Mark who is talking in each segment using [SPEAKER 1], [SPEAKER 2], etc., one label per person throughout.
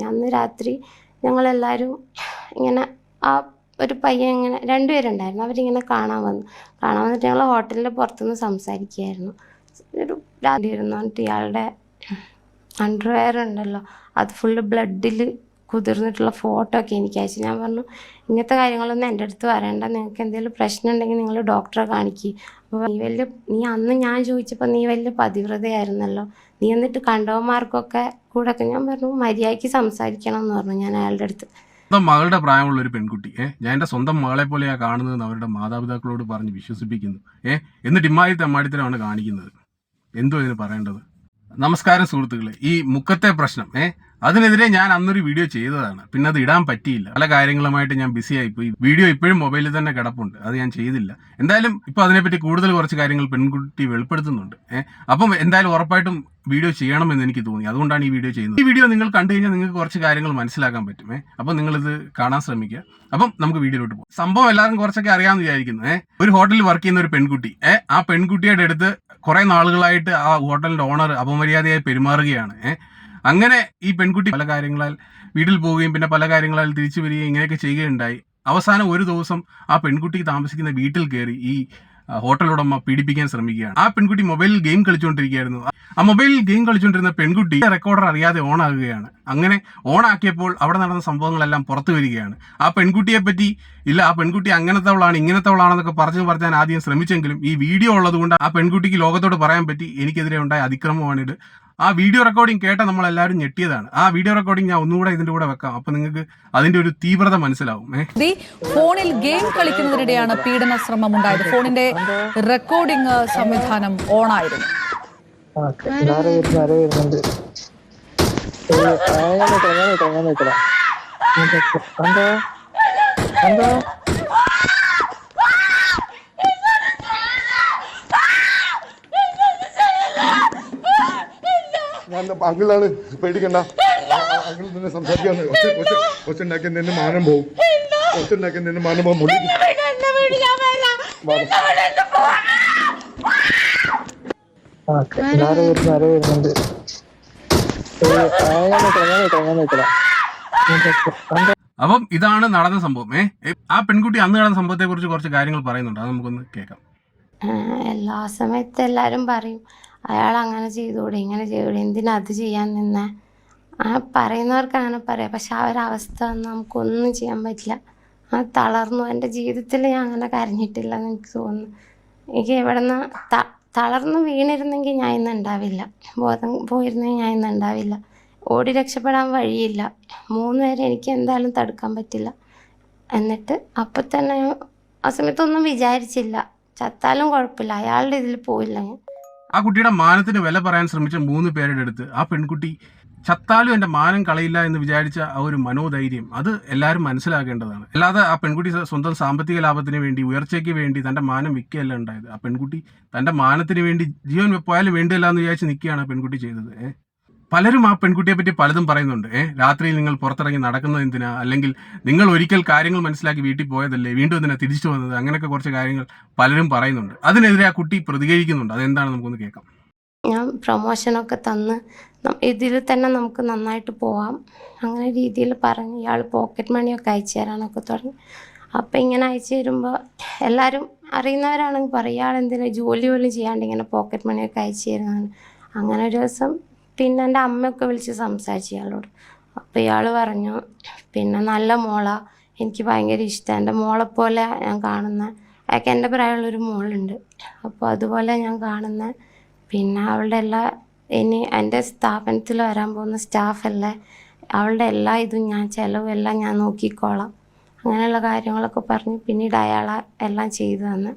[SPEAKER 1] അന്ന് രാത്രി ഞങ്ങളെല്ലാവരും ഇങ്ങനെ ആ ഒരു പയ്യൻ ഇങ്ങനെ രണ്ടുപേരുണ്ടായിരുന്നു. അവരിങ്ങനെ കാണാൻ വന്നു. കാണാൻ വന്നിട്ട് ഞങ്ങൾ ഹോട്ടലിന്റെ പുറത്തുനിന്ന് സംസാരിക്കുകയായിരുന്നു. ഒരു രാത്രി ഇരുന്നു ഇയാളുടെ അണ്ടർവെയർ ഉണ്ടല്ലോ. അത് ഫുള്ള് ബ്ലഡിൽ കുതിർന്നിട്ടുള്ള ഫോട്ടോ ഒക്കെ എനിക്ക് അയച്ചു. ഞാൻ പറഞ്ഞു ഇങ്ങനത്തെ കാര്യങ്ങളൊന്നും എന്റെ അടുത്ത് വരേണ്ട. നിങ്ങൾക്ക് എന്തെങ്കിലും പ്രശ്നം ഉണ്ടെങ്കിൽ നിങ്ങൾ ഡോക്ടറെ കാണിക്കുക അപ്പോൾ നീ വലിയ നീ അന്ന് ഞാൻ ചോദിച്ചപ്പോൾ നീ വലിയ പതിവ്രതയായിരുന്നല്ലോ. നീ എന്നിട്ട് കണ്ടവന്മാർക്കൊക്കെ കൂടെ ഒക്കെ ഞാൻ പറഞ്ഞു മര്യാദയ്ക്ക് സംസാരിക്കണം എന്ന് പറഞ്ഞു ഞാൻ അയാളുടെ അടുത്ത്.
[SPEAKER 2] സ്വന്തം മകളുടെ പ്രായമുള്ള ഒരു പെൺകുട്ടി ഏഹ് ഞാൻ എന്റെ സ്വന്തം മകളെ പോലെയാ കാണുന്നതെന്ന് അവരുടെ മാതാപിതാക്കളോട് പറഞ്ഞ് വിശ്വസിപ്പിക്കുന്നു ഏഹ് എന്നിട്ട് ഇമ്മായി തെമ്മാടിത്തരമാണ് കാണിക്കുന്നത്. എന്തോ ഇതിന് പറയേണ്ടത്? നമസ്കാരം സുഹൃത്തുക്കളെ ഈ മുക്കത്തെ പ്രശ്നം ഏ? അതിനെതിരെ ഞാൻ അന്നൊരു വീഡിയോ ചെയ്തതാണ്. പിന്നെ അത് ഇടാൻ പറ്റിയില്ല. പല കാര്യങ്ങളുമായിട്ട് ഞാൻ ബിസി ആയിപ്പോയി. വീഡിയോ ഇപ്പോഴും മൊബൈലിൽ തന്നെ കിടപ്പുണ്ട്. അത് ഞാൻ ചെയ്തില്ല. എന്തായാലും ഇപ്പൊ അതിനെപ്പറ്റി കൂടുതൽ കുറച്ച് കാര്യങ്ങൾ പെൺകുട്ടി വെളിപ്പെടുത്തുന്നുണ്ട്. അപ്പം എന്തായാലും ഉറപ്പായിട്ടും വീഡിയോ ചെയ്യണമെന്ന് എനിക്ക് തോന്നി. അതുകൊണ്ടാണ് ഈ വീഡിയോ ചെയ്യുന്നത്. ഈ വീഡിയോ നിങ്ങൾ കണ്ടു കഴിഞ്ഞാൽ നിങ്ങൾക്ക് കുറച്ച് കാര്യങ്ങൾ മനസ്സിലാക്കാൻ പറ്റുമേ അപ്പം നിങ്ങളിത് കാണാൻ ശ്രമിക്കുക. അപ്പം നമുക്ക് വീഡിയോയിലോട്ട് പോകും. സംഭവം എല്ലാവർക്കും കുറച്ചൊക്കെ അറിയാമെന്ന് വിചാരിക്കുന്നു. ഏഹ് ഒരു ഹോട്ടലിൽ വർക്ക് ചെയ്യുന്ന ഒരു പെൺകുട്ടി. ഏഹ് ആ പെൺകുട്ടിയുടെ അടുത്ത് കുറേ നാളുകളായിട്ട് ആ ഹോട്ടലിന്റെ ഓണർ അപമര്യാദയായി പെരുമാറുകയാണ്. ഏഹ് അങ്ങനെ ഈ പെൺകുട്ടി പല കാര്യങ്ങളാൽ വീട്ടിൽ പോവുകയും പിന്നെ പല കാര്യങ്ങളാൽ തിരിച്ചു വരികയും ഇങ്ങനെയൊക്കെ ചെയ്യുകയുണ്ടായി. അവസാനം ഒരു ദിവസം ആ പെൺകുട്ടി താമസിക്കുന്ന വീട്ടിൽ കയറി ഈ ഹോട്ടൽ ഉടമ പീഡിപ്പിക്കാൻ ശ്രമിക്കുകയാണ്. ആ പെൺകുട്ടി മൊബൈലിൽ ഗെയിം കളിച്ചുകൊണ്ടിരിക്കുകയായിരുന്നു. ആ മൊബൈലിൽ ഗെയിം കളിച്ചുകൊണ്ടിരുന്ന പെൺകുട്ടി റെക്കോർഡർ അറിയാതെ ഓൺ ആകുകയാണ് അങ്ങനെ ഓൺ ആക്കിയപ്പോൾ അവിടെ നടന്ന സംഭവങ്ങളെല്ലാം പുറത്തു വരികയാണ്. ആ പെൺകുട്ടിയെ പറ്റി ഇല്ല ആ പെൺകുട്ടി അങ്ങനത്തവളാണ് ഇങ്ങനത്തവളാണെന്നൊക്കെ പറഞ്ഞു പറഞ്ഞാൽ ആദ്യം ശ്രമിച്ചെങ്കിലും ഈ വീഡിയോ ഉള്ളതുകൊണ്ട് ആ പെൺകുട്ടിക്ക് ലോകത്തോട് പറയാൻ പറ്റി എനിക്കെതിരെ ഉണ്ടായ അതിക്രമമാണിത്. ആ വീഡിയോ റെക്കോർഡിംഗ് കേട്ട നമ്മൾ എല്ലാവരും ഞെട്ടിയതാണ്. ആ വീഡിയോ റെക്കോർഡിംഗ് ഞാൻ ഒന്നുകൂടെ ഇതിന്റെ കൂടെ വെക്കാം. അപ്പൊ നിങ്ങൾക്ക് അതിന്റെ ഒരു തീവ്രത മനസ്സിലാവും.
[SPEAKER 3] ഫോണിൽ ഗെയിം കളിക്കുന്നതിനിടെയാണ് പീഡന ശ്രമം ഉണ്ടായത്. ഫോണിന്റെ റെക്കോർഡിംഗ് സംവിധാനം ഓണായിരുന്നു.
[SPEAKER 4] ആയിരുന്നു ആരോ വരുന്നു ആരോ വരുന്നുണ്ട് ഏയ്, ആ, ഞാൻ നിൽക്കണം ഞാൻ നിൽക്കണം ഞാൻ നിൽക്കണം എന്താ എന്താ
[SPEAKER 5] ഞാൻ അങ്കിളാണ്. പേടിക്കണ്ട. അങ്കിൾ നിന്നെ സംസാരിക്കാൻ ഒച്ച ഒച്ച ഒച്ച ഉണ്ടാക്കി നിന്നെ മാനം പോവും. ഒച്ച ഉണ്ടാക്കി നിന്നെ മാനം പോവും.
[SPEAKER 4] വരുന്നുണ്ട്.
[SPEAKER 2] അപ്പം ഇതാണ് നടന്ന സംഭവം. ഏ, ആ പെൺകുട്ടി അന്ന് നടന്ന സംഭവത്തെ കുറിച്ച് കുറച്ച് കാര്യങ്ങൾ പറയുന്നുണ്ട്. അത് നമുക്കൊന്ന് കേൾക്കാം.
[SPEAKER 1] എല്ലാ സമയത്ത് എല്ലാരും പറയും. അയാൾ അങ്ങനെ ചെയ്തുകൂടെ ഇങ്ങനെ ചെയ്തുകൂടെ എന്തിനാ അത് ചെയ്യാൻ നിന്നെ? ആ പറയുന്നവർക്ക് അങ്ങനെ പറയാം പക്ഷെ ആ ഒരു അവസ്ഥ നമുക്കൊന്നും ചെയ്യാൻ പറ്റില്ല. ആ തളർന്നു എന്റെ ജീവിതത്തിൽ ഞാൻ അങ്ങനെ കരഞ്ഞിട്ടില്ല എന്ന് എനിക്ക് തോന്നുന്നു. എനിക്ക് എവിടെന്ന് ത തളർന്നു വീണിരുന്നെങ്കിൽ ഞാൻ ഇന്ന് ഉണ്ടാവില്ല. ബോധം പോയിരുന്നെങ്കിൽ ഞാൻ ഇന്ന് ഉണ്ടാവില്ല. ഓടി രക്ഷപ്പെടാൻ വഴിയില്ല. മൂന്ന് നേരം എനിക്ക് എന്തായാലും തടുക്കാൻ പറ്റില്ല. എന്നിട്ട് അപ്പം തന്നെ ആ സമയത്തൊന്നും വിചാരിച്ചില്ല. ചത്താലും കുഴപ്പമില്ല. അയാളുടെ ഇതിൽ പോയില്ല ഞാൻ.
[SPEAKER 2] ആ കുട്ടിയുടെ മാനത്തിന് വില പറയാൻ ശ്രമിച്ച മൂന്ന് പേരുടെ അടുത്ത് ആ പെൺകുട്ടി ചത്താലും എന്റെ മാനം കളയില്ല എന്ന് വിചാരിച്ച ആ ഒരു മനോധൈര്യം അത് എല്ലാവരും മനസ്സിലാക്കേണ്ടതാണ്. അല്ലാതെ ആ പെൺകുട്ടി സ്വന്തം സാമ്പത്തിക ലാഭത്തിന് വേണ്ടി ഉയർച്ചയ്ക്ക് വേണ്ടി തന്റെ മാനം വിൽക്കുകയല്ല ഉണ്ടായത്. ആ പെൺകുട്ടി തന്റെ മാനത്തിന് വേണ്ടി ജീവൻ പോയാലും വേണ്ടിയല്ല എന്ന് വിചാരിച്ച് നിൽക്കുകയാണ് ആ പെൺകുട്ടി ചെയ്തത്. പലരും ആ പെൺകുട്ടിയെ പറ്റി പലതും പറയുന്നുണ്ട്. ഏഹ് രാത്രിയിൽ നിങ്ങൾ പുറത്തിറങ്ങി നടക്കുന്നത് എന്തിനാ? അല്ലെങ്കിൽ നിങ്ങൾ ഒരിക്കൽ കാര്യങ്ങൾ മനസ്സിലാക്കി വീട്ടിൽ പോയതല്ലേ? വീണ്ടും എന്തിനാ തിരിച്ചു വന്നത്? അങ്ങനെയൊക്കെ കുറച്ച് കാര്യങ്ങൾ പലരും പറയുന്നുണ്ട്. അതിനെതിരെ ആ കുട്ടി പ്രതികരിക്കുന്നുണ്ട്. അതെന്താണ് നമുക്കൊന്ന് കേൾക്കാം.
[SPEAKER 1] ഞാൻ പ്രൊമോഷനൊക്കെ തന്ന് ഇതിൽ തന്നെ നമുക്ക് നന്നായിട്ട് പോവാം. അങ്ങനെ രീതിയിൽ പറഞ്ഞ് ഇയാൾ പോക്കറ്റ് മണിയൊക്കെ അയച്ചു തരാനൊക്കെ തുടങ്ങി. അപ്പം ഇങ്ങനെ അയച്ചു തരുമ്പോൾ എല്ലാവരും അറിയുന്നവരാണെങ്കിൽ പറയും ഇയാൾ എന്തിനാ ജോലി പോലും ചെയ്യാണ്ട് ഇങ്ങനെ പോക്കറ്റ് മണിയൊക്കെ അയച്ചു തരുന്നതാണ്? അങ്ങനെ ഒരു ദിവസം പിന്നെ എന്റെ അമ്മയൊക്കെ വിളിച്ച് സംസാരിച്ചു ഇയാളോട്. അപ്പോൾ ഇയാൾ പറഞ്ഞു പിന്നെ നല്ല മോളാ. എനിക്ക് ഭയങ്കര ഇഷ്ടമാണ് എന്റെ മോളെപ്പോലെ ഞാൻ കാണുന്ന അയാൾക്ക് എന്റെ പ്രായമുള്ളൊരു മോളുണ്ട്. അപ്പോൾ അതുപോലെ ഞാൻ കാണുന്ന പിന്നെ അവളുടെ എല്ലാ ഇനി എന്റെ സ്ഥാപനത്തിൽ വരാൻ പോകുന്ന സ്റ്റാഫല്ലേ അവളുടെ എല്ലാ ഇതും ഞാൻ ചിലവെല്ലാം ഞാൻ നോക്കിക്കോളാം. അങ്ങനെയുള്ള കാര്യങ്ങളൊക്കെ പറഞ്ഞ് പിന്നീട് അയാളെ എല്ലാം ചെയ്തു തന്ന്.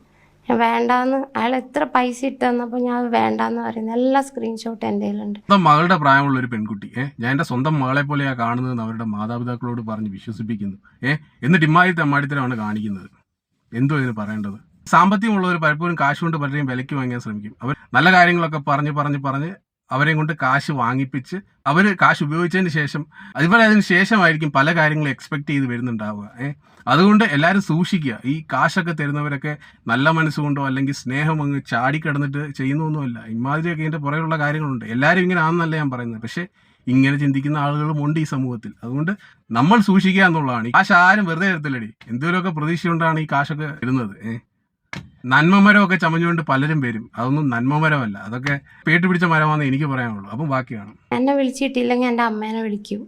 [SPEAKER 1] ഞാൻ വേണ്ടാന്ന് അയാൾ എത്ര പൈസ ഇട്ട് തന്നപ്പോൾ ഞാൻ വേണ്ടാന്ന് പറയുന്ന. എല്ലാ സ്ക്രീൻഷോട്ട് എന്റെ കയ്യിലുണ്ട്.
[SPEAKER 2] മകളുടെ പ്രായമുള്ള ഒരു പെൺകുട്ടി. ഏഹ് ഞാൻ എന്റെ സ്വന്തം മകളെ പോലെയാ കാണുന്നതെന്ന് അവരുടെ മാതാപിതാക്കളോട് പറഞ്ഞ് വിശ്വസിപ്പിക്കുന്നു. ഏഹ് എന്നിട്ട് ഇമ്മാതി അമ്മാടിത്തരമാണ് കാണിക്കുന്നത്. എന്തോ ഇതിന് പറയേണ്ടത്? സാമ്പത്തികമുള്ളവർ പലപ്പോഴും കാശ് കൊണ്ട് പലരെയും വിലയ്ക്ക് വാങ്ങാൻ ശ്രമിക്കും. അവർ നല്ല കാര്യങ്ങളൊക്കെ പറഞ്ഞ് പറഞ്ഞ് പറഞ്ഞ് അവരെയും കൊണ്ട് കാശ് വാങ്ങിപ്പിച്ച് അവർ കാശ് ഉപയോഗിച്ചതിന് ശേഷം അതുപോലെ അതിന് ശേഷമായിരിക്കും പല കാര്യങ്ങളും എക്സ്പെക്ട് ചെയ്ത് വരുന്നുണ്ടാവുക ഏഹ് അതുകൊണ്ട് എല്ലാവരും സൂക്ഷിക്കുക. ഈ കാശൊക്കെ തരുന്നവരൊക്കെ നല്ല മനസ്സുകൊണ്ടോ അല്ലെങ്കിൽ സ്നേഹം അങ്ങ് ചാടിക്കിടന്നിട്ട് ചെയ്യുന്നൊന്നുമല്ല. ഇമാതിരിയൊക്കെ ഇതിന്റെ പുറകിലുള്ള കാര്യങ്ങളുണ്ട്. എല്ലാവരും ഇങ്ങനെ ആണെന്നല്ല ഞാൻ പറയുന്നത്. പക്ഷേ ഇങ്ങനെ ചിന്തിക്കുന്ന ആളുകളും ഉണ്ട് ഈ സമൂഹത്തിൽ. അതുകൊണ്ട് നമ്മൾ സൂക്ഷിക്കുക എന്നുള്ളതാണ്. കാശ് ആരും വെറുതെ തരത്തില്ലടി. എന്തെങ്കിലുമൊക്കെ പ്രതീക്ഷ കൊണ്ടാണ് ഈ കാശൊക്കെ വരുന്നത് ഏഹ് നന്മമരമൊക്കെ ചമഞ്ഞുകൊണ്ട് പലരും വരും. അതൊന്നും നന്മമരമല്ല. അതൊക്കെ പേട്ട് പിടിച്ച മരമാണെന്ന് എനിക്ക് പറയാനുള്ളൂ. അപ്പം ബാക്കിയാണ്
[SPEAKER 1] എന്നെ വിളിച്ചിട്ടില്ലെങ്കിൽ എന്റെ അമ്മേനെ വിളിക്കും.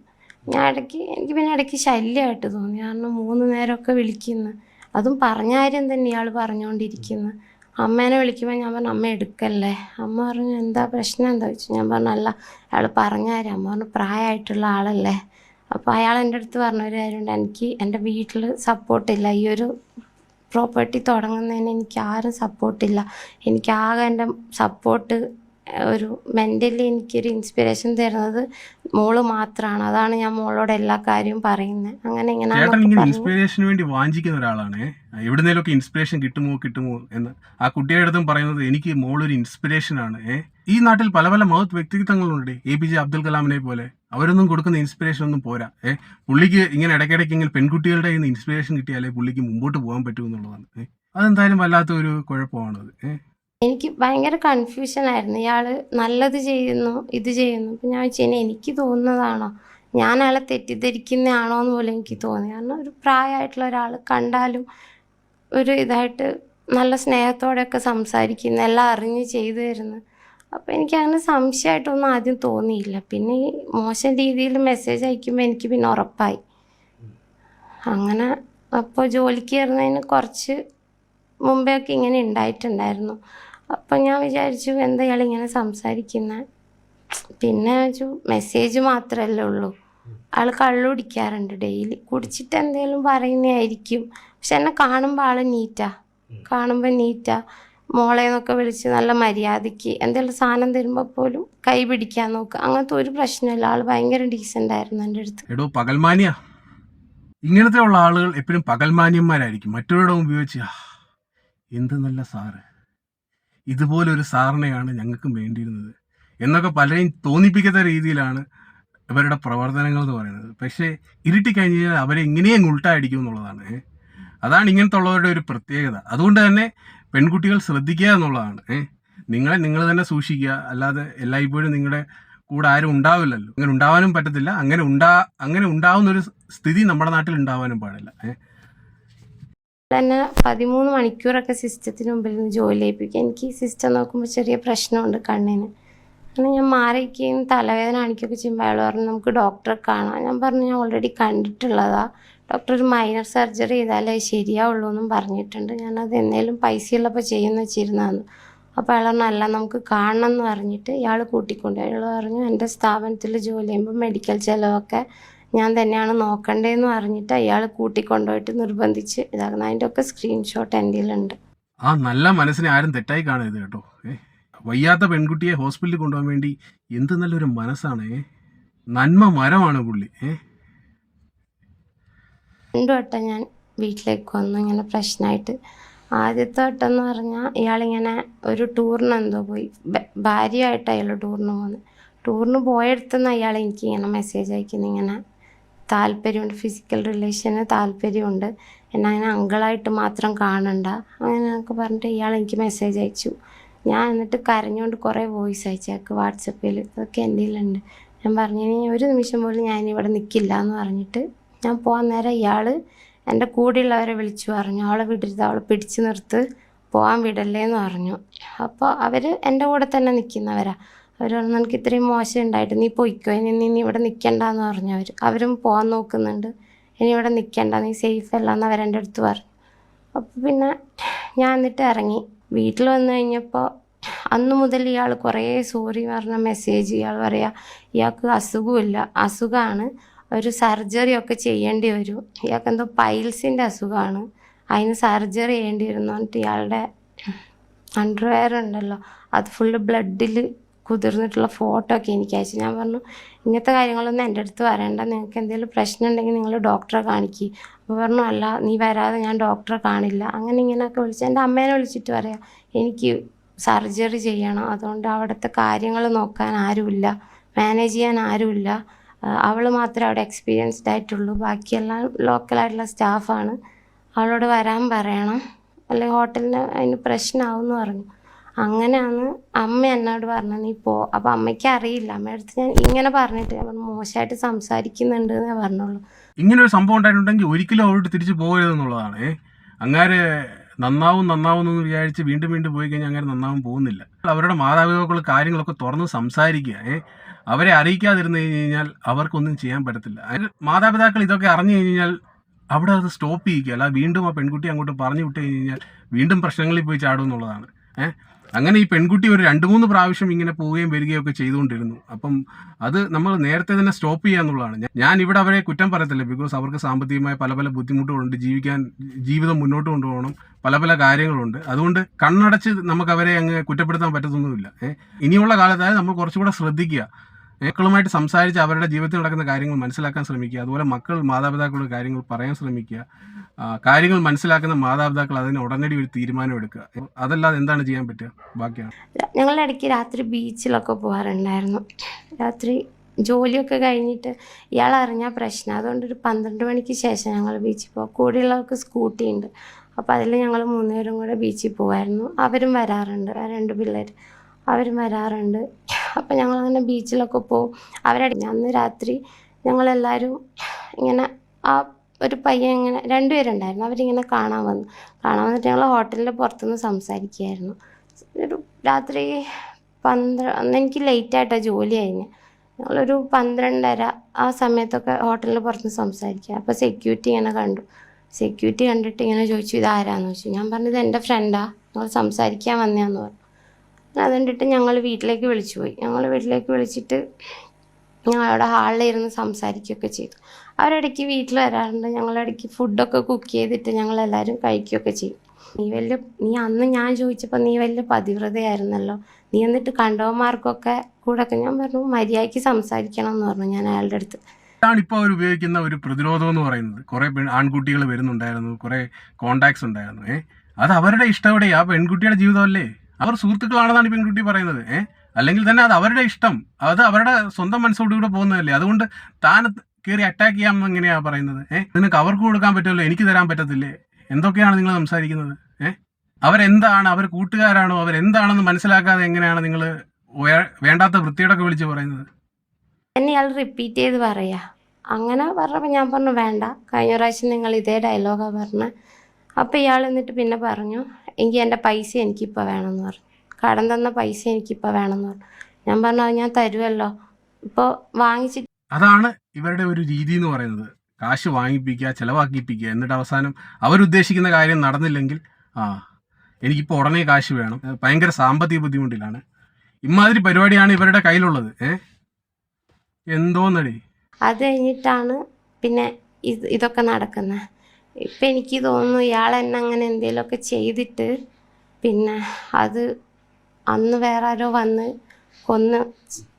[SPEAKER 1] ഞാൻ ഇടയ്ക്ക് എനിക്ക് പിന്നെ ഇടയ്ക്ക് ശല്യമായിട്ട് തോന്നി. കാരണം മൂന്ന് നേരമൊക്കെ വിളിക്കുന്നു. അതും പറഞ്ഞ കാര്യം തന്നെ ഇയാൾ പറഞ്ഞുകൊണ്ടിരിക്കുന്നു. അമ്മേനെ വിളിക്കുമ്പോൾ ഞാൻ പറഞ്ഞു അമ്മ എടുക്കല്ലേ? അമ്മ പറഞ്ഞു എന്താ പ്രശ്നം? എന്താ? വെച്ചു ഞാൻ പറഞ്ഞു അല്ല അയാൾ പറഞ്ഞ കാര്യം. അമ്മ പറഞ്ഞു പ്രായമായിട്ടുള്ള ആളല്ലേ? അപ്പോൾ അയാൾ എന്റെ അടുത്ത് പറഞ്ഞൊരു കാര്യമുണ്ട്. എനിക്ക് എന്റെ വീട്ടിൽ സപ്പോർട്ടില്ല ഈ ഒരു പ്രോപ്പർട്ടി തുടങ്ങുന്നതിന് എനിക്ക് ആരും സപ്പോർട്ടില്ല എനിക്ക് ആകെ എന്റെ സപ്പോർട്ട് ഒരു മെന്റലി എനിക്കൊരു ഇൻസ്പിറേഷൻ തരുന്നത് മോൾ മാത്രമാണ് അതാണ് ഞാൻ മോളോട് എല്ലാ കാര്യവും പറയുന്നത് അങ്ങനെ ഇങ്ങനെ
[SPEAKER 2] ഇൻസ്പിറേഷന് വേണ്ടി വാഞ്ചിക്കുന്ന ഒരാളാണ്. എവിടുന്നേലൊക്കെ ഇൻസ്പിറേഷൻ കിട്ടുമോ കിട്ടുമോ എന്ന്. ആ കുട്ടിയുടെ അടുത്തും പറയുന്നത് എനിക്ക് മോളൊരു ഇൻസ്പിറേഷൻ ആണ് ഈ നാട്ടിൽ പല പല മഹത് വ്യക്തിത്വങ്ങളുണ്ട്. എ പി ജെ അബ്ദുൽ കലാമിനെ പോലെ. അവരൊന്നും കൊടുക്കുന്ന ഇൻസ്പിറേഷൻ ഒന്നും പോരാ ഏ. പുള്ളിക്ക് ഇങ്ങനെ ഇടയ്ക്കിടയ്ക്ക് ഇങ്ങനെ പെൺകുട്ടികളുടെ ഇൻസ്പിറേഷൻ കിട്ടിയാലേ പുള്ളിക്ക് മുമ്പോട്ട് പോകാൻ പറ്റുമെന്നുള്ളതാണ് അതെന്തായാലും വല്ലാത്ത ഒരു കുഴപ്പമാണത് ഏ.
[SPEAKER 1] എനിക്ക് ഭയങ്കര കൺഫ്യൂഷൻ ആയിരുന്നു. ഇയാൾ നല്ലത് ചെയ്യുന്നു ഇത് ചെയ്യുന്നു. അപ്പം ഞാൻ വെച്ചാൽ എനിക്ക് തോന്നുന്നതാണോ? ഞാൻ അയാളെ തെറ്റിദ്ധരിക്കുന്നതാണോ എന്ന് പോലും എനിക്ക് തോന്നി. കാരണം ഒരു പ്രായമായിട്ടുള്ള ഒരാൾ കണ്ടാലും ഒരു ഇതായിട്ട് നല്ല സ്നേഹത്തോടെയൊക്കെ സംസാരിക്കുന്ന എല്ലാം അറിഞ്ഞ് ചെയ്തു തരുന്നു. അപ്പോൾ എനിക്ക് അങ്ങനെ സംശയമായിട്ടൊന്നും ആദ്യം തോന്നിയില്ല. പിന്നെ ഈ മോശം രീതിയിൽ മെസ്സേജ് അയക്കുമ്പോൾ എനിക്ക് പിന്നെ ഉറപ്പായി. അങ്ങനെ അപ്പോൾ ജോലിക്ക് കയറുന്നതിന് കുറച്ച് മുമ്പേ ഒക്കെ ഇങ്ങനെ ഉണ്ടായിട്ടുണ്ടായിരുന്നു. അപ്പം ഞാൻ വിചാരിച്ചു എന്താ ഇയാൾ ഇങ്ങനെ സംസാരിക്കുന്നത് പിന്നെ വെച്ചു മെസ്സേജ് മാത്രമല്ലേ ഉള്ളൂ. ആൾ കള്ളു കുടിക്കാറുണ്ട് ഡെയിലി കുടിച്ചിട്ട് എന്തെങ്കിലും പറയുന്നതായിരിക്കും പക്ഷെ എന്നെ കാണുമ്പോൾ ആൾ നീറ്റാ കാണുമ്പോൾ നീറ്റാ മോളെ എന്നൊക്കെ വിളിച്ച് നല്ല മര്യാദയ്ക്ക് എന്തെങ്കിലും സാധനം തരുമ്പോൾ പോലും കൈ പിടിക്കാൻ നോക്കുക അങ്ങനത്തെ ഒരു പ്രശ്നമില്ല. ആൾ ഭയങ്കര ഡീസന്റ് ആയിരുന്നു എന്റെ അടുത്ത്.
[SPEAKER 2] എടോ പകൽമാനിയ? ഇങ്ങനത്തെ ഉള്ള ആളുകൾ എപ്പോഴും പകൽമാന്യന്മാരായിരിക്കും. മറ്റവരുടെ ഉപയോഗിച്ച് വെച്ച് "ആ, എന്ത് നല്ല സാറ്. ഇതുപോലൊരു സാറിനെയാണ് ഞങ്ങൾക്കും വേണ്ടിയിരുന്നത് എന്നൊക്കെ പലരെയും തോന്നിപ്പിക്കുന്ന രീതിയിലാണ് ഇവരുടെ പ്രവർത്തനങ്ങൾ എന്ന് പറയുന്നത്. പക്ഷേ ഇരുട്ടി കഴിഞ്ഞ് കഴിഞ്ഞാൽ അവരെ ഇങ്ങനെയും ഉൾട്ടായിരിക്കും എന്നുള്ളതാണ്. അതാണ് ഇങ്ങനത്തെ ഉള്ളവരുടെ ഒരു പ്രത്യേകത. അതുകൊണ്ട് തന്നെ പെൺകുട്ടികൾ ശ്രദ്ധിക്കുക എന്നുള്ളതാണ്. നിങ്ങളെ നിങ്ങൾ തന്നെ സൂക്ഷിക്കുക. അല്ലാതെ എല്ലായ്പ്പോഴും നിങ്ങളുടെ കൂടെ ആരും ഉണ്ടാവില്ലല്ലോ. അങ്ങനെ ഉണ്ടാവാനും പറ്റത്തില്ല. അങ്ങനെ ഉണ്ടാ അങ്ങനെ ഉണ്ടാവുന്ന ഒരു സ്ഥിതി നമ്മുടെ നാട്ടിൽ ഉണ്ടാവാനും പാടില്ല.
[SPEAKER 1] തന്നെ പതിമൂന്ന് മണിക്കൂറൊക്കെ സിസ്റ്റത്തിന് മുമ്പിൽ നിന്ന് ജോലി ചെയ്യിപ്പിക്കുക എനിക്ക് സിസ്റ്റം നോക്കുമ്പോൾ ചെറിയ പ്രശ്നമുണ്ട് കണ്ണിന്. അങ്ങനെ ഞാൻ മാറിയിരിക്കുകയും തലവേദന കാണിക്കുകയൊക്കെ ചെയ്യുമ്പോൾ അയാൾ പറഞ്ഞു നമുക്ക് ഡോക്ടറെ കാണാം. ഞാൻ പറഞ്ഞു ഞാൻ ഓൾറെഡി കണ്ടിട്ടുള്ളതാ. ഡോക്ടർ ഒരു മൈനർ സർജറി ചെയ്താലേ ശരിയാവുള്ളൂ എന്നും പറഞ്ഞിട്ടുണ്ട്. ഞാനത് എന്തെങ്കിലും പൈസയുള്ളപ്പോൾ ചെയ്യുന്ന വെച്ചിരുന്നതാണ്. അപ്പോൾ അയാൾ പറഞ്ഞു അല്ല നമുക്ക് കാണണം എന്ന് പറഞ്ഞിട്ട് ഇയാൾ കൂട്ടിക്കൊണ്ട് അയാൾ പറഞ്ഞു എന്റെ സ്ഥാപനത്തിൽ ജോലി ചെയ്യുമ്പോൾ മെഡിക്കൽ ചിലവൊക്കെ ഞാൻ തന്നെയാണ് നോക്കണ്ടേന്ന് പറഞ്ഞിട്ട് അയാൾ കൂട്ടിക്കൊണ്ടുപോയിട്ട് നിർബന്ധിച്ച് ഇതാകുന്ന അതിന്റെ ഒക്കെ സ്ക്രീൻഷോട്ട് എന്റെ ഉണ്ട്
[SPEAKER 2] ആ നല്ല മനസ്സിനെ ആരും തെറ്റായി കാണരുത് കേട്ടോ. വയ്യാത്ത പെൺകുട്ടിയെ ഹോസ്പിറ്റലിൽ കൊണ്ടുപോകാൻ വേണ്ടി എന്ത് നല്ലൊരു മനസ്സാണ് നന്മ മരമാണ് പുള്ളി
[SPEAKER 1] രണ്ടു വട്ടം ഞാൻ വീട്ടിലേക്ക് വന്നു. ഇങ്ങനെ പ്രശ്നമായിട്ട് ആദ്യത്തെ വട്ടം എന്ന് പറഞ്ഞാൽ ഇയാളിങ്ങനെ ഒരു ടൂറിന് എന്തോ പോയി. ഭാര്യയായിട്ട് അയാൾ ടൂറിന് പോകുന്നത് ടൂറിന് പോയടുത്തുനിന്ന് അയാൾ എനിക്ക് ഇങ്ങനെ മെസ്സേജ് അയക്കുന്നു ഇങ്ങനെ താല്പര്യമുണ്ട് ഫിസിക്കൽ റിലേഷന് താല്പര്യമുണ്ട്. എന്നെ അങ്ങനെ അങ്കിളായിട്ട് മാത്രം കാണണ്ട. അങ്ങനെയൊക്കെ പറഞ്ഞിട്ട് ഇയാൾ എനിക്ക് മെസ്സേജ് അയച്ചു. ഞാൻ എന്നിട്ട് കരഞ്ഞുകൊണ്ട് കുറേ വോയിസ് അയച്ചേക്ക് വാട്സപ്പിൽ അതൊക്കെ എന്റെ ഉണ്ട് ഞാൻ പറഞ്ഞു ഒരു നിമിഷം പോലും ഞാൻ ഇവിടെ നിൽക്കില്ല എന്ന് പറഞ്ഞിട്ട് ഞാൻ പോകാൻ നേരം ഇയാൾ എന്റെ കൂടെയുള്ളവരെ വിളിച്ചു പറഞ്ഞു. അവളെ വിടരുത്. അവളെ പിടിച്ചു നിർത്ത്. പോകാൻ വിടല്ലേ എന്ന് പറഞ്ഞു. അപ്പോൾ അവർ എന്റെ കൂടെ തന്നെ നിൽക്കുന്നവരാ അവർ പറഞ്ഞു എനിക്ക് ഇത്രയും മോശം ഉണ്ടായിട്ട് നീ പൊയ്ക്കോ. ഇനി നീ ഇവിടെ നിൽക്കണ്ടെന്ന് പറഞ്ഞു അവർ അവരും പോകാൻ നോക്കുന്നുണ്ട്. ഇനി ഇവിടെ നിൽക്കണ്ട നീ സേഫ് അല്ല എന്ന് അവരെന്റെ അടുത്ത് പറഞ്ഞു. അപ്പോൾ പിന്നെ ഞാൻ എന്നിട്ട് ഇറങ്ങി. വീട്ടിൽ വന്നു കഴിഞ്ഞപ്പോൾ അന്ന് മുതൽ ഇയാൾ കുറേ സോറി പറഞ്ഞ മെസ്സേജ് ഇയാൾ പറയുക ഇയാൾക്ക് അസുഖമില്ല. അസുഖമാണ് ഒരു സർജറി ഒക്കെ ചെയ്യേണ്ടി വരും. ഇയാൾക്ക് എന്തോ പൈൽസിന്റെ അസുഖമാണ് അതിന് സർജറി ചെയ്യേണ്ടി വരും എന്ന് പറഞ്ഞിട്ട് ഇയാളുടെ അണ്ടർവെയർ ഉണ്ടല്ലോ. അത് ഫുള്ള് ബ്ലഡിൽ കുതിർന്നിട്ടുള്ള ഫോട്ടോ ഒക്കെ എനിക്ക് അയച്ചു. ഞാൻ പറഞ്ഞു ഇങ്ങനത്തെ കാര്യങ്ങളൊന്നും എന്റെ അടുത്ത് വരേണ്ട. നിങ്ങൾക്ക് എന്തെങ്കിലും പ്രശ്നം ഉണ്ടെങ്കിൽ നിങ്ങൾ ഡോക്ടറെ കാണിക്കുക അപ്പോൾ പറഞ്ഞു അല്ല നീ വരാതെ ഞാൻ ഡോക്ടറെ കാണില്ല. അങ്ങനെ ഇങ്ങനെയൊക്കെ വിളിച്ച് എന്റെ അമ്മേനെ വിളിച്ചിട്ട് പറയാം എനിക്ക് സർജറി ചെയ്യണം. അതുകൊണ്ട് അവിടുത്തെ കാര്യങ്ങൾ നോക്കാൻ ആരുമില്ല. മാനേജ് ചെയ്യാൻ ആരുമില്ല. അവൾ മാത്രമേ അവിടെ എക്സ്പീരിയൻസ്ഡ് ആയിട്ടുള്ളൂ. ബാക്കിയെല്ലാം ലോക്കലായിട്ടുള്ള സ്റ്റാഫാണ് അവളോട് വരാൻ പറയണം. അല്ലെങ്കിൽ ഹോട്ടലിന് അതിന് പ്രശ്നമാവും എന്ന് പറഞ്ഞു. അങ്ങനെയാണ് അമ്മ എന്നോട് പറഞ്ഞത് നീ പോ. അപ്പം അമ്മയ്ക്ക് അറിയില്ല. അമ്മയുടെ അടുത്ത് ഞാൻ ഇങ്ങനെ പറഞ്ഞിട്ട് ഞാൻ പറഞ്ഞു മോശമായിട്ട് സംസാരിക്കുന്നുണ്ട് എന്നേ
[SPEAKER 2] ഇങ്ങനെ ഒരു സംഭവം ഉണ്ടായിട്ടുണ്ടെങ്കിൽ ഒരിക്കലും അവരോട് തിരിച്ചു പോകരുതെന്നുള്ളതാണ് അങ്ങനെ നന്നാവും നന്നാവും എന്ന് വിചാരിച്ച് വീണ്ടും വീണ്ടും പോയി കഴിഞ്ഞാൽ അങ്ങനെ നന്നാവും പോകുന്നില്ല. അവരുടെ മാതാപിതാക്കൾ കാര്യങ്ങളൊക്കെ തുറന്ന് സംസാരിക്കുക അവരെ അറിയിക്കാതിരുന്നു കഴിഞ്ഞ് കഴിഞ്ഞാൽ അവർക്കൊന്നും ചെയ്യാൻ പറ്റത്തില്ല. മാതാപിതാക്കൾ ഇതൊക്കെ അറിഞ്ഞു കഴിഞ്ഞാൽ അവിടെ അത് സ്റ്റോപ്പ് ചെയ്യിക്കുക അല്ല വീണ്ടും ആ പെൺകുട്ടി അങ്ങോട്ട് പറഞ്ഞു വിട്ട് കഴിഞ്ഞാൽ വീണ്ടും പ്രശ്നങ്ങളിൽ പോയി ചാടും എന്നുള്ളതാണ്. ഏഹ് അങ്ങനെ ഈ പെൺകുട്ടി ഒരു രണ്ട് മൂന്ന് പ്രാവശ്യം ഇങ്ങനെ പോവുകയും വരികയും ഒക്കെ ചെയ്തുകൊണ്ടിരുന്നു. അപ്പം അത് നമ്മൾ നേരത്തെ തന്നെ സ്റ്റോപ്പ് ചെയ്യുക എന്നുള്ളതാണ്. ഞാൻ- ഇവിടെ അവരെ കുറ്റം പറയത്തില്ല. ബിക്കോസ് അവർക്ക് സാമ്പത്തികമായ പല പല ബുദ്ധിമുട്ടുകളുണ്ട്. ജീവിക്കാൻ ജീവിതം മുന്നോട്ട് കൊണ്ടുപോകണം. പല പല കാര്യങ്ങളുണ്ട്. അതുകൊണ്ട് കണ്ണടച്ച് നമുക്ക് അവരെ അങ്ങ് കുറ്റപ്പെടുത്താൻ പറ്റത്തൊന്നുമില്ല. ഇനിയുള്ള കാലത്തായാലും നമ്മൾ കുറച്ചുകൂടെ ശ്രദ്ധിക്കുക. മക്കളുമായിട്ട് സംസാരിച്ച് അവരുടെ ജീവിതത്തിൽ നടക്കുന്ന കാര്യങ്ങൾ മനസ്സിലാക്കാൻ ശ്രമിക്കുക. അതുപോലെ മക്കൾ മാതാപിതാക്കളുടെ കാര്യങ്ങൾ പറയാൻ ശ്രമിക്കുക. കാര്യങ്ങൾ മനസ്സിലാക്കുന്ന മാതാപിതാക്കൾ അതിന് ഉടനടി ഒരു തീരുമാനം എടുക്കുക. അതല്ലാതെ എന്താണ് ചെയ്യാൻ പറ്റുക? ബാക്കിയാണ്.
[SPEAKER 1] ഞങ്ങളുടെ ഇടയ്ക്ക് രാത്രി ബീച്ചിലൊക്കെ പോകാറുണ്ടായിരുന്നു. രാത്രി ജോലിയൊക്കെ കഴിഞ്ഞിട്ട് ഇയാൾ അറിഞ്ഞാൽ പ്രശ്നം. അതുകൊണ്ട് ഒരു പന്ത്രണ്ട് മണിക്ക് ശേഷം ഞങ്ങൾ ബീച്ചിൽ പോകും കൂടെയുള്ളവർക്ക് സ്കൂട്ടി ഉണ്ട്. അപ്പോൾ അതിൽ ഞങ്ങൾ മൂന്നുപേരും കൂടെ ബീച്ചിൽ പോകുമായിരുന്നു അവരും വരാറുണ്ട്. ആ രണ്ട് പിള്ളേർ അവരും വരാറുണ്ട്. അപ്പോൾ ഞങ്ങളങ്ങനെ ബീച്ചിലൊക്കെ പോകും അവരടി അന്ന് രാത്രി ഞങ്ങളെല്ലാവരും ഇങ്ങനെ ആ ഒരു പയ്യൻ ഇങ്ങനെ രണ്ടുപേരുണ്ടായിരുന്നു. അവരിങ്ങനെ കാണാൻ വന്നു. കാണാൻ വന്നിട്ട് ഞങ്ങൾ ഹോട്ടലിന്റെ പുറത്തുനിന്ന് സംസാരിക്കുകയായിരുന്നു. ഒരു രാത്രി പന്ത്ര അന്ന് എനിക്ക് ലേറ്റായിട്ടാണ് ജോലി കഴിഞ്ഞ്. ഞങ്ങളൊരു പന്ത്രണ്ടര ആ സമയത്തൊക്കെ ഹോട്ടലിന്റെ പുറത്ത് സംസാരിക്കുക. അപ്പോൾ സെക്യൂരിറ്റി ഇങ്ങനെ കണ്ടു. സെക്യൂരിറ്റി കണ്ടിട്ട് ഇങ്ങനെ ചോദിച്ചു ഇതാരാന്ന്? ചോദിച്ചു. ഞാൻ പറഞ്ഞത് എന്റെ ഫ്രണ്ടാണ് ഞങ്ങൾ സംസാരിക്കാൻ വന്നതാന്ന് പറഞ്ഞു. അത് കണ്ടിട്ട് ഞങ്ങൾ വീട്ടിലേക്ക് വിളിച്ചു പോയി. ഞങ്ങൾ വീട്ടിലേക്ക് വിളിച്ചിട്ട് ഞങ്ങൾ അവിടെ ഹാളിലിരുന്ന് സംസാരിക്കുകയൊക്കെ ചെയ്തു. അവരിടയ്ക്ക് വീട്ടിൽ വരാറുണ്ട്. ഞങ്ങളിടയ്ക്ക് ഫുഡൊക്കെ കുക്ക് ചെയ്തിട്ട് ഞങ്ങൾ ഞങ്ങളെല്ലാവരും കഴിക്കുകയൊക്കെ ചെയ്യും. നീ വലിയ നീ അന്ന് ഞാൻ ചോദിച്ചപ്പോൾ നീ വലിയ പതിവ്രതയായിരുന്നല്ലോ. നീ എന്നിട്ട് കണ്ടവന്മാർക്കൊക്കെ കൂടെ ഒക്കെ ഞാൻ പറഞ്ഞു മര്യാദയ്ക്ക് സംസാരിക്കണം എന്ന് പറഞ്ഞു ഞാൻ അയാളുടെ അടുത്ത്.
[SPEAKER 2] ഇപ്പോൾ അവർ ഉപയോഗിക്കുന്ന ഒരു പ്രതിരോധം എന്ന് പറയുന്നത്. കുറേ ആൺകുട്ടികൾ വരുന്നുണ്ടായിരുന്നു. കുറേ കോണ്ടാക്ട്സ് ഉണ്ടായിരുന്നു. ഏഹ് അത് അവരുടെ ഇഷ്ടം ആ പെൺകുട്ടിയുടെ ജീവിതമല്ലേ? അവർ സുഹൃത്തുക്കളാണെന്നാണ് പെൺകുട്ടി പറയുന്നത്. ഏ? അല്ലെങ്കിൽ തന്നെ അത് അവരുടെ ഇഷ്ടം. അത് അവരുടെ സ്വന്തം മനസ്സോടുകൂടെ പോകുന്നതല്ലേ. അതുകൊണ്ട് താൻ കയറി അറ്റാക്ക് ചെയ്യാമെന്ന് എങ്ങനെയാ പറയുന്നത്? ഏ? നിനക്ക് അവർക്ക് കൊടുക്കാൻ പറ്റുമല്ലോ? എനിക്ക് തരാൻ പറ്റത്തില്ലേ? എന്തൊക്കെയാണ് നിങ്ങൾ സംസാരിക്കുന്നത്? ഏ? അവരെന്താണ്? അവർ കൂട്ടുകാരാണോ? അവരെന്താണെന്ന് മനസ്സിലാക്കാതെ എങ്ങനെയാണ് നിങ്ങൾ വേണ്ടാത്ത വൃത്തിയോടൊക്കെ വിളിച്ച് പറയുന്നത്?
[SPEAKER 1] എന്നെ റിപ്പീറ്റ് ചെയ്ത് പറയാ. അങ്ങനെ പറഞ്ഞപ്പോൾ ഞാൻ പറഞ്ഞു വേണ്ട. കഴിഞ്ഞ പ്രാവശ്യം നിങ്ങൾ ഇതേ ഡയലോഗാണ് പറഞ്ഞത് അപ്പോൾ ഇയാൾ എന്നിട്ട് പിന്നെ പറഞ്ഞു എങ്കിൽ എന്റെ പൈസ എനിക്കിപ്പോൾ വേണമെന്ന് പറഞ്ഞു. കടം തന്ന പൈസ എനിക്കിപ്പോൾ വേണമെന്ന് പറഞ്ഞു. ഞാൻ പറഞ്ഞു അത് ഞാൻ തരുമല്ലോ ഇപ്പോൾ വാങ്ങിച്ചിട്ട്
[SPEAKER 2] അതാണ് ഇവരുടെ ഒരു രീതി എന്ന് പറയുന്നത്. കാശ് വാങ്ങിപ്പിക്കുക ചിലവാക്കിപ്പിക്കുക എന്നിട്ട് അവസാനം അവരുദ്ദേശിക്കുന്ന കാര്യം നടന്നില്ലെങ്കിൽ ആ എനിക്കിപ്പോൾ ഉടനെ കാശ് വേണം. ഭയങ്കര സാമ്പത്തിക ബുദ്ധിമുട്ടിലാണ്. ഇമാതിരി പരിപാടിയാണ് ഇവരുടെ കയ്യിലുള്ളത് ഏ? എന്തോന്നടി?
[SPEAKER 1] അത് കഴിഞ്ഞിട്ടാണ് പിന്നെ ഇത് ഇതൊക്കെ നടക്കുന്നത് ഇപ്പം എനിക്ക് തോന്നുന്നു ഇയാൾ എന്നെ അങ്ങനെ എന്തെങ്കിലുമൊക്കെ ചെയ്തിട്ട് പിന്നെ അത് അന്ന് വേറെ ആരോ വന്ന് കൊന്ന്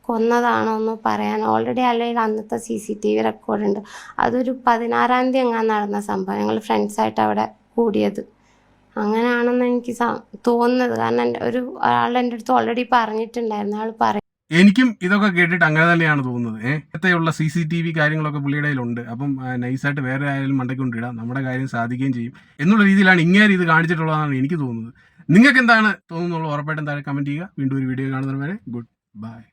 [SPEAKER 1] കൊന്നതാണോന്ന് പറയാൻ ഓൾറെഡി അല്ലെങ്കിൽ അന്നത്തെ സി സി ടി വി റെക്കോർഡുണ്ട് അതൊരു പതിനാറാം തീയതി എങ്ങാൻ നടന്ന സംഭവം. ഞങ്ങൾ ഫ്രണ്ട്സായിട്ട് അവിടെ കൂടിയത്. അങ്ങനെയാണെന്ന് എനിക്ക് തോന്നുന്നത്. കാരണം ഒരു ആൾ എന്റെ അടുത്ത് ഓൾറെഡി പറഞ്ഞിട്ടുണ്ടായിരുന്നു. ആൾ പറ
[SPEAKER 2] എനിക്കും ഇതൊക്കെ കേട്ടിട്ട് അങ്ങനെ തന്നെയാണ് തോന്നുന്നത്. ഏഹ് നേരത്തെയുള്ള സി സി ടി വി കാര്യങ്ങളൊക്കെ പുള്ളിയുടെ കയ്യിലുണ്ട്. അപ്പം നൈസായിട്ട് വേറെ ആയാലും മണ്ടക്കൊണ്ടിടാം നമ്മുടെ കാര്യം സാധിക്കുകയും ചെയ്യും. എന്നുള്ള രീതിയിലാണ് ഇങ്ങനെ ഇത് കാണിച്ചിട്ടുള്ളതാണ് എനിക്ക് തോന്നുന്നത്. നിങ്ങൾക്ക് എന്താണ് തോന്നുന്നുള്ളത് ഉറപ്പായിട്ടും താഴെ കമന്റ് ചെയ്യുക. വീണ്ടും ഒരു വീഡിയോ കാണുന്നവരെ ഗുഡ് ബൈ